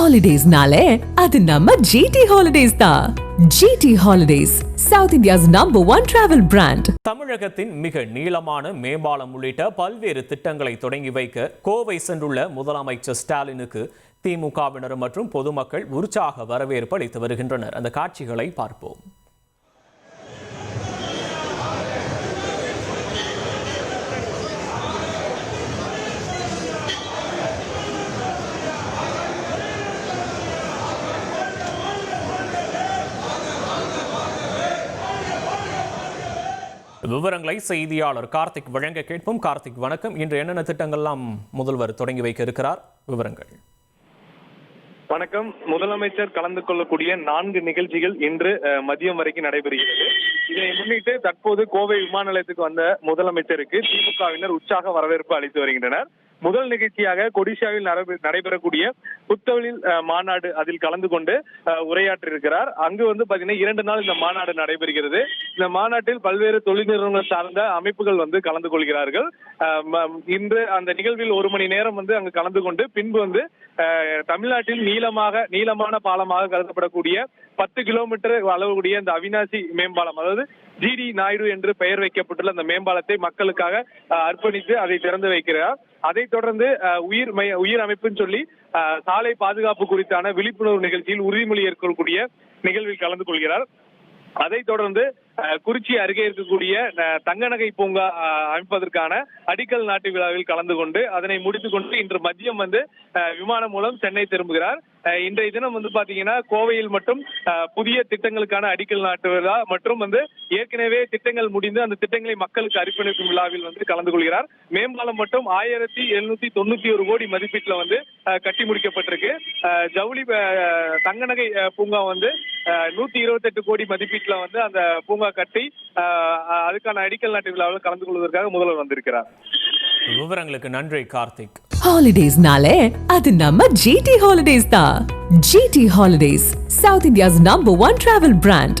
ஹாலிடேஸ்னாலே அது நம்ம ஜிடி ஹாலிடேஸ் தான் GT holidays South India's number one travel brand தமிழகத்தின் மிக நீளமான மேம்பாலம் உள்ளிட்ட பல்வேறு திட்டங்களை தொடங்கி வைக்க கோவை சென்றுள்ள முதலமைச்சர் ஸ்டாலினுக்கு திமுகவினர் மற்றும் பொதுமக்கள் உற்சாக வரவேற்பு அளித்து வருகின்றனர். அந்த காட்சிகளை பார்ப்போம். விவரங்களை செய்தியாளர் கார்த்திக் வழங்க கேட்போம். கார்த்திக் வணக்கம். இன்று என்னென்ன திட்டங்கள்லாம் முதல்வர் தொடங்கி வைக்க இருக்கிறார்? விவரங்கள். வணக்கம். முதலமைச்சர் கலந்து கொள்ளக்கூடிய நான்கு நிகழ்ச்சிகள் இன்று மதியம் வரைக்கும் நடைபெறுகிறது. இதனை முன்னிட்டு தற்போது கோவை விமான நிலையத்துக்கு வந்த முதலமைச்சருக்கு திமுகவினர் உற்சாக வரவேற்பு அளித்து வருகின்றனர். முதல் நிகழ்ச்சியாக கொடிஷாவில் நடைபெறக்கூடிய புத்தொழில் மாநாடு அதில் கலந்து கொண்டு உரையாற்றி இருக்கிறார் அங்கு வந்து பாத்தீங்கன்னா இரண்டு நாள் இந்த மாநாடு நடைபெறுகிறது. இந்த மாநாட்டில் பல்வேறு தொழில் நிறுவனங்கள் சார்ந்த அமைப்புகள் வந்து கலந்து கொள்கிறார்கள். இன்று அந்த நிகழ்வில் ஒரு மணி நேரம் வந்து அங்கு கலந்து கொண்டு பின்பு வந்து தமிழ்நாட்டில் நீளமாக நீளமான பாலமாக கருதப்படக்கூடிய பத்து கிலோமீட்டர் அளவுடைய இந்த அவினாசி மேம்பாலம் அதாவது ஜிடி நாயுடு என்று பெயர் வைக்கப்பட்டுள்ள அந்த மேம்பாலத்தை மக்களுக்காக அர்ப்பணித்து அதை திறந்து வைக்கிறார். அதைத் தொடர்ந்து அஹ், உயிர் மைய உயிர் அமைப்புன்னு சொல்லி சாலை பாதுகாப்பு குறித்தான விழிப்புணர்வு நிகழ்ச்சியில் உறுதிமொழி ஏற்கக்கூடிய நிகழ்வில் கலந்து கொள்கிறார். அதைத் தொடர்ந்து அஹ், குறிச்சி அருகே இருக்கக்கூடிய தங்கநகை தங்க நகை பூங்கா அமைப்பதற்கான அடிக்கல் நாட்டு விழாவில் கலந்து கொண்டு அதனை முடித்துக் கொண்டு இன்று மதியம் வந்து விமானம் மூலம் சென்னை திரும்புகிறார். இன்றைய தினம் வந்து பாத்தீங்கன்னா கோவையில் மட்டும் புதிய திட்டங்களுக்கான அடிக்கல் நாட்டு விழா மற்றும் வந்து ஏற்கனவே திட்டங்கள் முடிந்து அந்த திட்டங்களை மக்களுக்கு அர்ப்பணிக்கும் விழாவில் வந்து கலந்து கொள்கிறார். மேம்பாலம் மட்டும் ஆயிரத்தி எழுநூத்தி தொண்ணூத்தி ஒரு கோடி மதிப்பீட்டுல வந்து கட்டி முடிக்கப்பட்டிருக்கு. ஜவுளி தங்கநகை பூங்கா வந்து நூத்தி இருபத்தெட்டு கோடி மதிப்பீட்டுல வந்து அந்த பூங்கா கட்டி அஹ், அதுக்கான அடிக்கல் நாட்டு விழாவில் கலந்து கொள்வதற்காக முதல்வர் வந்திருக்கிறார். விவரங்களுக்கு நன்றி கார்த்திக். ஹாலிடேஸ்னாலே அது நம்ம ஜிடி ஹாலிடேஸ் தான். GT holidays South India's number one travel brand